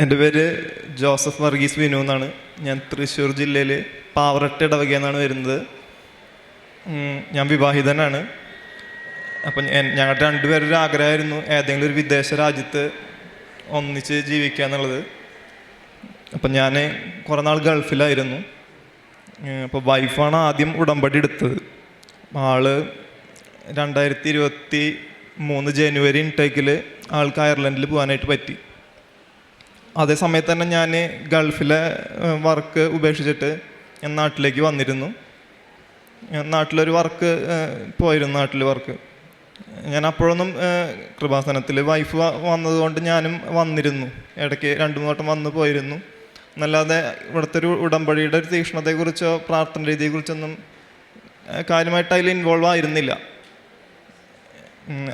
എന്റെ പേര് ജോസഫ് വർഗീസ് വിനു എന്നാണ്. ഞാൻ തൃശ്ശൂർ ജില്ലയിൽ പാവറട്ട് ഇടവക വരുന്നത്. ഞാൻ വിവാഹിതനാണ്. അപ്പം ഞങ്ങളുടെ രണ്ടുപേരുടെ ആഗ്രഹമായിരുന്നു ഏതെങ്കിലും ഒരു വിദേശ രാജ്യത്ത് ഒന്നിച്ച് ജീവിക്കുക എന്നുള്ളത്. അപ്പം ഞാൻ കുറേ നാൾ ഗൾഫിലായിരുന്നു. അപ്പോൾ വൈഫാണ് ആദ്യം ഉടമ്പടി എടുത്തത്. ആൾ രണ്ടായിരത്തി ഇരുപത്തി മൂന്ന് ജനുവരി ഇൻടേക്കിൽ ആൾക്ക് അയർലൻഡിൽ പോകാനായിട്ട് പറ്റി. അതേ സമയത്ത് തന്നെ ഞാൻ ഗൾഫിലെ വർക്ക് ഉപേക്ഷിച്ചിട്ട് ഞാൻ നാട്ടിലേക്ക് വന്നിരുന്നു. നാട്ടിലൊരു വർക്ക് പോയിരുന്നു നാട്ടിൽ വർക്ക്. ഞാൻ അപ്പോഴൊന്നും കൃപാസനത്തിൽ വൈഫ് വന്നതുകൊണ്ട് ഞാനും വന്നിരുന്നു. ഇടയ്ക്ക് രണ്ട് മൂന്ന് വട്ടം വന്നു പോയിരുന്നു. എന്നല്ലാതെ ഇവിടുത്തെ ഒരു ഉടമ്പടിയുടെ ഒരു തീക്ഷ്ണതയെക്കുറിച്ചോ പ്രാർത്ഥന രീതിയെക്കുറിച്ചൊന്നും കാര്യമായിട്ട് അതിൽ ഇൻവോൾവ് ആയിരുന്നില്ല.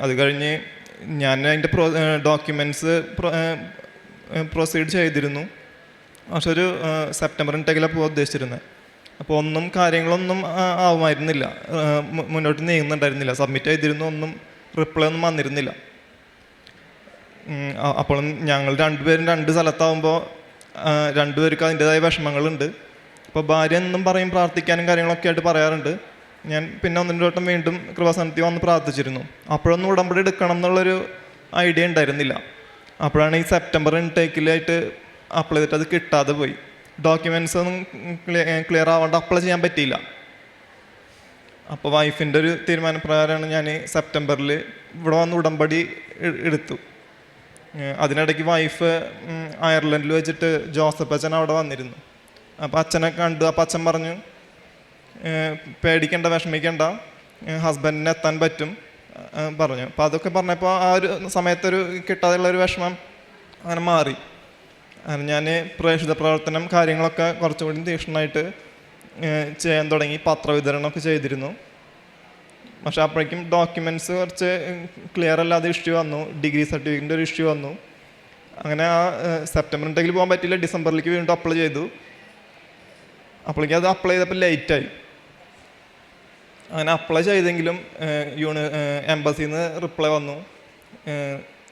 അത് കഴിഞ്ഞ് ഞാൻ അതിന്റെ പ്രോ ഡോക്യുമെന്റ്സ് പ്രൊസീഡ് ചെയ്തിരുന്നു. പക്ഷെ ഒരു സെപ്റ്റംബർ ഇൻടേക്കിലാണ് പോകാൻ ഉദ്ദേശിച്ചിരുന്നത് അപ്പോൾ ഒന്നും കാര്യങ്ങളൊന്നും ആവുമായിരുന്നില്ല. മുന്നോട്ട് നീങ്ങുന്നുണ്ടായിരുന്നില്ല. സബ്മിറ്റ് ചെയ്തിരുന്നു ഒന്നും റിപ്ലൈ ഒന്നും വന്നിരുന്നില്ല. അപ്പോൾ ഞങ്ങൾ രണ്ടുപേരും രണ്ട് സ്ഥലത്താവുമ്പോൾ രണ്ടുപേർക്ക് അതിന്റെതായ വിഷമങ്ങളുണ്ട്. അപ്പോൾ ഭാര്യ എന്നും പറയും പ്രാർത്ഥിക്കാനും കാര്യങ്ങളൊക്കെ ആയിട്ട് പറയാറുണ്ട്. ഞാൻ പിന്നെ ഒന്നിന്റെ വട്ടം വീണ്ടും കൃപാസനത്തിൽ വന്ന് പ്രാർത്ഥിച്ചിരുന്നു. അപ്പോഴൊന്നും ഉടമ്പടി എടുക്കണം എന്നുള്ളൊരു ഐഡിയ ഉണ്ടായിരുന്നില്ല. അപ്പോഴാണ് ഈ സെപ്റ്റംബർ ഇൻടേക്കിലായിട്ട് അപ്ലൈ ചെയ്തിട്ട് അത് കിട്ടാതെ പോയി. ഡോക്യുമെൻസ് ഒന്നും ക്ലിയർ ആവാണ്ട് അപ്ലൈ ചെയ്യാൻ പറ്റിയില്ല. അപ്പോൾ വൈഫിന്റെ ഒരു തീരുമാനപ്രകാരമാണ് ഞാൻ സെപ്റ്റംബറിൽ ഇവിടെ വന്ന് ഉടമ്പടി എടുത്തു. അതിനിടയ്ക്ക് വൈഫ് അയർലൻഡിൽ വെച്ചിട്ട് ജോസഫ് അച്ഛൻ അവിടെ വന്നിരുന്നു. അപ്പോൾ അച്ഛനെ കണ്ടു. അപ്പോൾ അച്ഛൻ പറഞ്ഞു പേടിക്കേണ്ട വിഷമിക്കേണ്ട. ഹസ്ബൻഡിനെത്താൻ പറ്റും. പറഞ്ഞു. അപ്പോൾ അതൊക്കെ പറഞ്ഞപ്പോൾ ആ ഒരു സമയത്തൊരു കിട്ടാതെയുള്ള ഒരു വിഷമം അങ്ങനെ മാറി. അങ്ങനെ ഞാൻ പ്രേക്ഷിത പ്രവർത്തനം കാര്യങ്ങളൊക്കെ കുറച്ചുകൂടി തീക്ഷ്ണമായിട്ട് ചെയ്യാൻ തുടങ്ങി. പത്രവിതരണമൊക്കെ ചെയ്തിരുന്നു. പക്ഷെ അപ്പോഴേക്കും ഡോക്യുമെന്റ്സ് കുറച്ച് ക്ലിയർ അല്ലാതെ ഇഷ്യൂ വന്നു. ഡിഗ്രി സർട്ടിഫിക്കറ്റിന്റെ ഒരു ഇഷ്യൂ വന്നു. അങ്ങനെ ആ സെപ്റ്റംബർ ഇൻടേക്കിൽ പോകാൻ പറ്റില്ല ഡിസംബറിലേക്ക് വീണ്ടും അപ്ലൈ ചെയ്തു. അപ്പോഴേക്കും അത് അപ്ലൈ ചെയ്തപ്പോൾ ലേറ്റായി അങ്ങനെ അപ്ലൈ ചെയ്തെങ്കിലും യൂണി എംബസിയിൽ നിന്ന് റിപ്ലൈ വന്നു.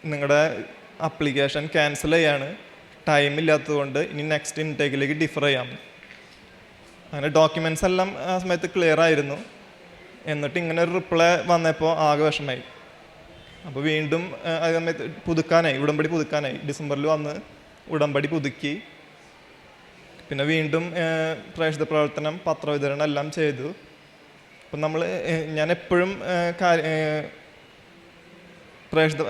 നിങ്ങളുടെ അപ്ലിക്കേഷൻ ക്യാൻസൽ ചെയ്യാണ്. ടൈം ഇല്ലാത്തതുകൊണ്ട് ഇനി നെക്സ്റ്റ് ഇൻടേക്കിലേക്ക് ഡിഫർ ചെയ്യാം. അങ്ങനെ ഡോക്യുമെന്റ്സ് എല്ലാം ആ സമയത്ത് ക്ലിയർ ആയിരുന്നു. എന്നിട്ട് ഇങ്ങനെ ഒരു റിപ്ലൈ വന്നപ്പോൾ ആകെ വിഷമായി അപ്പോൾ വീണ്ടും ആ, സമയത്ത് പുതുക്കാനായി ഉടമ്പടി പുതുക്കാനായി. ഡിസംബറിൽ വന്ന് ഉടമ്പടി പുതുക്കി. പിന്നെ വീണ്ടും പ്രേക്ഷിത പ്രവർത്തനം പത്രവിതരണം എല്ലാം ചെയ്തു. അപ്പം നമ്മൾ ഞാൻ എപ്പോഴും പ്രേക്ഷിത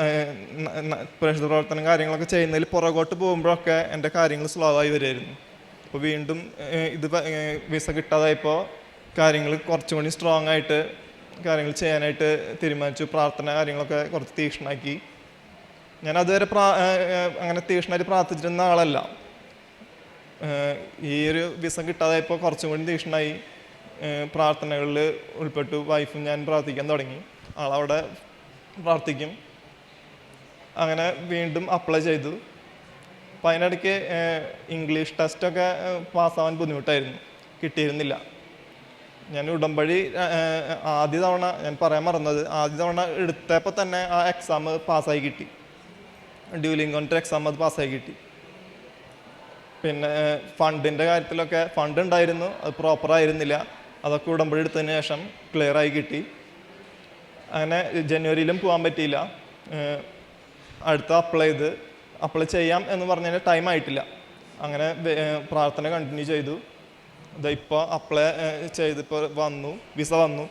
പ്രേക്ഷിത പ്രവർത്തനം കാര്യങ്ങളൊക്കെ ചെയ്യുന്നതിൽ പുറകോട്ട് പോകുമ്പോഴൊക്കെ എന്റെ കാര്യങ്ങൾ സ്ലോ ആയി വരുമായിരുന്നു അപ്പോൾ വീണ്ടും ഇത് വിസ കിട്ടാതായപ്പോൾ കാര്യങ്ങൾ കുറച്ചും കൂടി സ്ട്രോങ് ആയിട്ട് കാര്യങ്ങൾ ചെയ്യാനായിട്ട് തീരുമാനിച്ചു. പ്രാർത്ഥന കാര്യങ്ങളൊക്കെ കുറച്ച് തീക്ഷ്ണമാക്കി ഞാൻ അതുവരെ പ്രാ അങ്ങനെ തീക്ഷ്ണമായിട്ട് പ്രാർത്ഥിച്ചിരുന്ന ആളല്ല. ഈ ഒരു വിസ കിട്ടാതായപ്പോൾ കുറച്ചും കൂടി തീക്ഷ്ണമായി പ്രാർത്ഥനകളിൽ ഉൾപ്പെട്ടു വൈഫും ഞാൻ പ്രാർത്ഥിക്കാൻ തുടങ്ങി. ആളവിടെ പ്രാർത്ഥിക്കും. അങ്ങനെ വീണ്ടും അപ്ലൈ ചെയ്തു. അപ്പം അതിനിടയ്ക്ക് ഇംഗ്ലീഷ് ടെസ്റ്റൊക്കെ പാസ്സാവാൻ ബുദ്ധിമുട്ടായിരുന്നു. കിട്ടിയിരുന്നില്ല. ഞാൻ ഉടമ്പടി ആദ്യ തവണ ഞാൻ പറയാൻ മറന്നത് ആദ്യ തവണ എടുത്തപ്പോൾ തന്നെ ആ എക്സാം പാസ്സായി കിട്ടി. ഡ്യൂലിംഗ് കോൺട്ര എക്സാം അത് പാസ്സായി കിട്ടി. പിന്നെ ഫണ്ടിന്റെ കാര്യത്തിലൊക്കെ ഫണ്ട് ഉണ്ടായിരുന്നു. അത് പ്രോപ്പർ ആയിരുന്നില്ല. അതൊക്കെ ഉടമ്പടി എടുത്തതിന് ശേഷം ക്ലിയർ ആയി കിട്ടി. അങ്ങനെ ജനുവരിയിലും പോകാൻ പറ്റിയില്ല. അടുത്ത അപ്ലൈ ചെയ്ത് അപ്ലൈ ചെയ്യാം എന്ന് പറഞ്ഞതിന് ടൈം ആയിട്ടില്ല. അങ്ങനെ പ്രാർത്ഥന കണ്ടിന്യൂ ചെയ്തു. ഇപ്പോൾ അപ്ലൈ ചെയ്തിപ്പോൾ വന്നു വിസ വന്നു.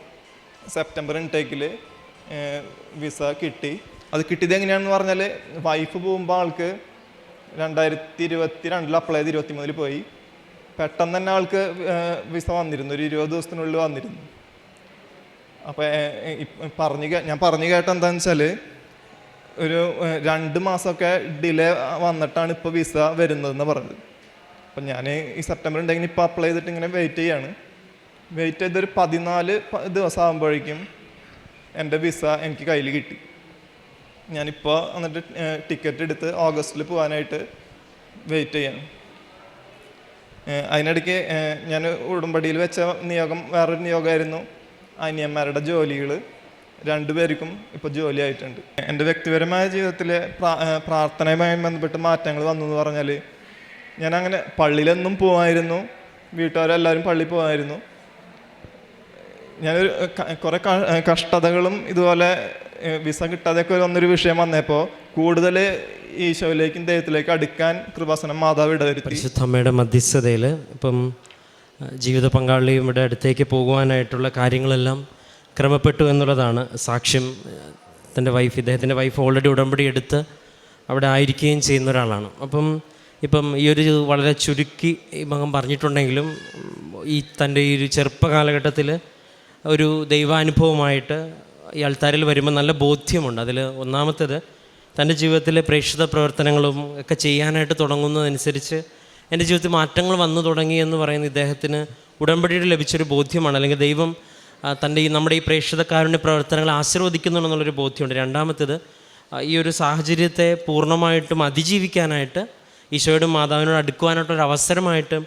സെപ്റ്റംബർ ഇൻടേക്കിൽ വിസ കിട്ടി. അത് കിട്ടിയത് എങ്ങനെയാണെന്ന് പറഞ്ഞാൽ വൈഫ് പോകുമ്പോൾ ആൾക്ക് രണ്ടായിരത്തി ഇരുപത്തി രണ്ടിൽ അപ്ലൈ ചെയ്ത് ഇരുപത്തി മൂന്നിൽ പോയി. പെട്ടെന്ന് തന്നെ ആൾക്ക് വിസ വന്നിരുന്നു. ഒരു ഇരുപത് ദിവസത്തിനുള്ളിൽ വന്നിരുന്നു. അപ്പോൾ പറഞ്ഞു ഞാൻ പറഞ്ഞു കേട്ട എന്താണെന്ന് വെച്ചാൽ ഒരു രണ്ട് മാസമൊക്കെ ഡിലേ വന്നിട്ടാണ് ഇപ്പോൾ വിസ വരുന്നതെന്ന് പറഞ്ഞത്. അപ്പം ഞാൻ ഈ സെപ്റ്റംബർ ഉണ്ടെങ്കിൽ ഇപ്പോൾ അപ്ലൈ ചെയ്തിട്ട് ഇങ്ങനെ വെയിറ്റ് ചെയ്യാണ്. വെയിറ്റ് ചെയ്തൊരു പതിനാല് ദിവസം ആകുമ്പോഴേക്കും എന്റെ വിസ എനിക്ക് കയ്യിൽ കിട്ടി. ഞാനിപ്പോൾ എന്നിട്ട് ടിക്കറ്റ് എടുത്ത് ഓഗസ്റ്റിൽ പോകാനായിട്ട് വെയിറ്റ് ചെയ്യാണ്. അതിനിടയ്ക്ക് ഞാൻ ഉടമ്പടിയിൽ വെച്ച നിയോഗം വേറൊരു നിയോഗമായിരുന്നു. അനിയന്മാരുടെ ജോലികൾ രണ്ടുപേർക്കും ഇപ്പോൾ ജോലിയായിട്ടുണ്ട്. എന്റെ വ്യക്തിപരമായ ജീവിതത്തിലെ പ്രാർത്ഥനയുമായി ബന്ധപ്പെട്ട് മാറ്റങ്ങൾ വന്നു എന്ന് പറഞ്ഞാൽ ഞാൻ അങ്ങനെ പള്ളിയിലെന്നും പോവായിരുന്നു. വീട്ടുകാരെല്ലാവരും പള്ളി പോകായിരുന്നു ഞാനൊരു കുറേ കഷ്ടതകളും ഇതുപോലെ വിസ കിട്ടാതെയൊക്കെ വന്നൊരു വിഷയം വന്നപ്പോൾ കൂടുതൽ ഈശോയിലേക്കും ദൈവത്തിലേക്ക് അടുക്കാൻ കൃപാസനം മാതാവ് ഇടവരുത്തി പരിശുദ്ധ അമ്മയുടെ മധ്യസ്ഥതയിൽ ഇപ്പം ജീവിത പങ്കാളിയും ഇവിടെ അടുത്തേക്ക് പോകുവാനായിട്ടുള്ള കാര്യങ്ങളെല്ലാം ക്രമപ്പെട്ടു എന്നുള്ളതാണ് സാക്ഷ്യം. തന്റെ വൈഫ് ഇദ്ദേഹത്തിന്റെ വൈഫ് ഓൾറെഡി ഉടമ്പടി എടുത്ത് അവിടെ ആയിരിക്കുകയും ചെയ്യുന്ന ഒരാളാണ്. അപ്പം ഇപ്പം ഈ ഒരു വളരെ ചുരുക്കി മകം പറഞ്ഞിട്ടുണ്ടെങ്കിലും ഈ തന്റെ ഈ ഒരു ചെറുപ്പ കാലഘട്ടത്തിൽ ഒരു ദൈവാനുഭവമായിട്ട് ഈ ആൾത്താരിൽ വരുമ്പോൾ നല്ല ബോധ്യമുണ്ട്. അതിൽ ഒന്നാമത്തേത് തന്റെ ജീവിതത്തിലെ പ്രേക്ഷിത പ്രവർത്തനങ്ങളും ഒക്കെ ചെയ്യാനായിട്ട് തുടങ്ങുന്നതനുസരിച്ച് എന്റെ ജീവിതത്തിൽ മാറ്റങ്ങൾ വന്നു തുടങ്ങി എന്ന് പറയുന്ന ഇദ്ദേഹത്തിന് ഉടമ്പടിയുടെ ലഭിച്ചൊരു ബോധ്യമാണ്. അല്ലെങ്കിൽ ദൈവം തന്റെ ഈ നമ്മുടെ ഈ പ്രേക്ഷിതക്കാരുടെ പ്രവർത്തനങ്ങൾ ആശീർവദിക്കുന്നുണ്ടെന്നുള്ളൊരു ബോധ്യമുണ്ട്. രണ്ടാമത്തേത് ഈ ഒരു സാഹചര്യത്തെ പൂർണമായിട്ടും അതിജീവിക്കാനായിട്ട് ഈശോയുടെ മാതാവിനോട് അടുക്കുവാനായിട്ടൊരു അവസരമായിട്ട്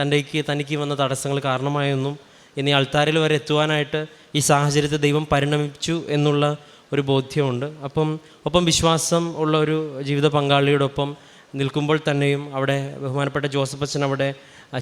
തന്റെക്ക് തനിക്ക് വന്ന തടസ്സങ്ങൾ കാരണമായൊന്നും ഇനി അൾത്താരിൽ വരെ എത്തുവാനായിട്ട് ഈ സാഹചര്യത്തെ ദൈവം പരിണമിച്ചു എന്നുള്ള ഒരു ബോധ്യമുണ്ട്. അപ്പം ഒപ്പം വിശ്വാസം ഉള്ള ഒരു ജീവിത പങ്കാളിയോടൊപ്പം നിൽക്കുമ്പോൾ തന്നെയും അവിടെ ബഹുമാനപ്പെട്ട ജോസഫ് അച്ഛൻ അവിടെ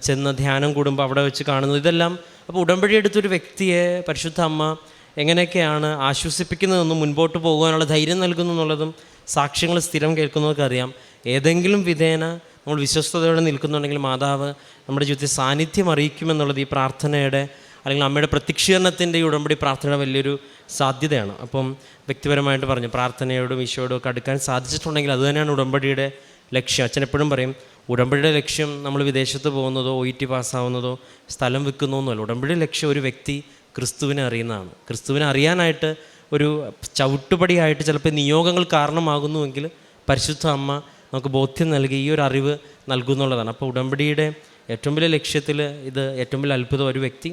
ചെന്ന് ധ്യാനം കൂടുമ്പോൾ അവിടെ വെച്ച് കാണുന്നു ഇതെല്ലാം അപ്പോൾ ഉടമ്പടി എടുത്തൊരു വ്യക്തിയെ പരിശുദ്ധ അമ്മ എങ്ങനെയൊക്കെയാണ് ആശ്വസിപ്പിക്കുന്നതെന്നും മുൻപോട്ട് പോകാനുള്ള ധൈര്യം നൽകുന്നു എന്നുള്ളതും സാക്ഷ്യങ്ങൾ സ്ഥിരം കേൾക്കുന്നതൊക്കെ അറിയാം. ഏതെങ്കിലും വിധേന നമ്മൾ വിശ്വസ്തയോടെ നിൽക്കുന്നുണ്ടെങ്കിൽ മാതാവ് നമ്മുടെ ജീവിതത്തിൽ സാന്നിധ്യം അറിയിക്കുമെന്നുള്ളത് ഈ പ്രാർത്ഥനയുടെ അല്ലെങ്കിൽ അമ്മയുടെ പ്രത്യക്ഷീകരണത്തിന്റെ ഈ ഉടമ്പടി പ്രാർത്ഥന വലിയൊരു സാധ്യതയാണ്. അപ്പം വ്യക്തിപരമായിട്ട് പറഞ്ഞു പ്രാർത്ഥനയോടും ഈശോയോടും ഒക്കെ അടുക്കാൻ സാധിച്ചിട്ടുണ്ടെങ്കിൽ അതുതന്നെയാണ് ഉടമ്പടിയുടെ ലക്ഷ്യം. അച്ഛൻ എപ്പോഴും പറയും ഉടമ്പടിയുടെ ലക്ഷ്യം നമ്മൾ വിദേശത്ത് പോകുന്നതോ ഒ ടി പാസ്സാവുന്നതോ സ്ഥലം വിൽക്കുന്നതൊന്നുമല്ല ഉടമ്പടിയുടെ ലക്ഷ്യം ഒരു വ്യക്തി ക്രിസ്തുവിനെ അറിയുന്നതാണ്. ക്രിസ്തുവിനെ അറിയാനായിട്ട് ഒരു ചവിട്ടുപടിയായിട്ട് ചിലപ്പോൾ നിയോഗങ്ങൾ കാരണമാകുന്നുവെങ്കിൽ പരിശുദ്ധ അമ്മ നമുക്ക് ബോധ്യം നൽകി ഈ ഒരു അറിവ് നൽകുന്നുള്ളതാണ്. അപ്പോൾ ഉടമ്പടിയുടെ ഏറ്റവും വലിയ ലക്ഷ്യത്തിൽ ഇത് ഏറ്റവും വലിയ അത്ഭുതം ഒരു വ്യക്തി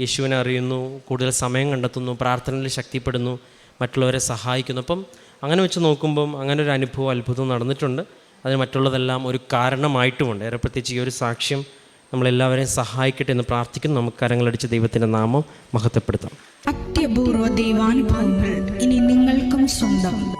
യേശുവിനെ അറിയുന്നു കൂടുതൽ സമയം കണ്ടെത്തുന്നു പ്രാർത്ഥനയിൽ ശക്തിപ്പെടുന്നു മറ്റുള്ളവരെ സഹായിക്കുന്നു. അപ്പം അങ്ങനെ വെച്ച് നോക്കുമ്പം അങ്ങനെ ഒരു അനുഭവം അത്ഭുതം നടന്നിട്ടുണ്ട്. അതിന് മറ്റുള്ളതെല്ലാം ഒരു കാരണമായിട്ടുമുണ്ട്. ഏറെ പ്രത്യേകിച്ച് ഈ ഒരു സാക്ഷ്യം നമ്മളെല്ലാവരെയും സഹായിക്കട്ടെ എന്ന് പ്രാർത്ഥിക്കുന്നു. നമുക്ക് കരങ്ങളടിച്ച് ദൈവത്തിന്റെ നാമം മഹത്വപ്പെടുത്താം. അത്യപൂർവ ദൈവാനുഭവങ്ങൾ ഇനി നിങ്ങൾക്കും സ്വന്തം.